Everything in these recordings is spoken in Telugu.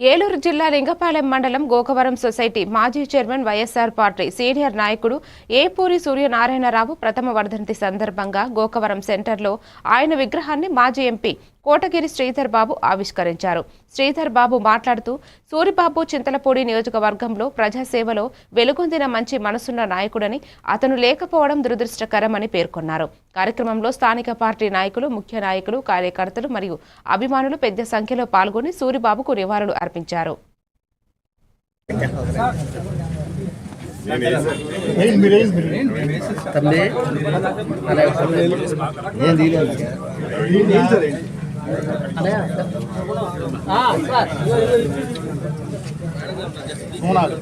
ఏలూరు జిల్లా లింగపాలెం మండలం గోకవరం సొసైటీ మాజీ చైర్మన్ వైఎస్ఆర్ పార్టీ సీనియర్ నాయకుడు ఏపూరి సూర్యనారాయణరావు ప్రథమ వర్ధంతి సందర్భంగా గోకవరం సెంటర్లో ఆయన విగ్రహాన్ని మాజీ ఎంపీ కోటగిరి శ్రీధర్ బాబు ఆవిష్కరించారు. శ్రీధర్ బాబు మాట్లాడుతూ సూరిబాబు చింతలపూడి నియోజకవర్గంలో ప్రజాసేవలో వెలుగొందిన మంచి మనసున్న నాయకుడని అతను లేకపోవడం దురదృష్టకరమని పేర్కొన్నారు. కార్యక్రమంలో స్థానిక పార్టీ నాయకులు ముఖ్య నాయకులు కార్యకర్తలు మరియు అభిమానులు పెద్ద సంఖ్యలో పాల్గొని సూరిబాబుకు నివాళులు అర్పించారు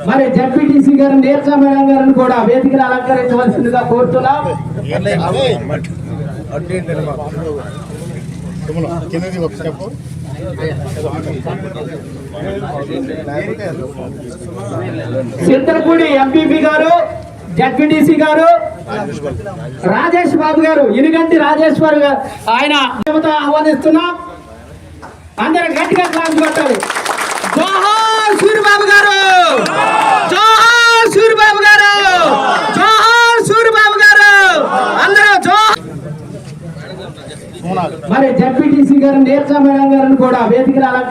మరి జడ్పీటీసీ గారు నీరజ మేడం గారిని కూడా వేదికను అలంకరించవలసిందిగా కోరుతున్నాం. చింతలపూడి ఎంపీపీ గారు జడ్పీటీసీ గారు రాజేష్ బాబు గారు ఇనుగంటి రాజేశ్వర్ గారు ఆయన ఆహ్వానిస్తున్నాం. అందరం గట్టిగా క్లాస్ కొట్టాలి జోహార్ సూరిబాబు గారు జోహార్ సూరిబాబు గారు జోహార్ సూరిబాబు గారు అందరూ జోహార్ మరి జడ్పీటీసీ గారు నీరజ మేడం గారిని కూడా వేదికలు అలంకరించారు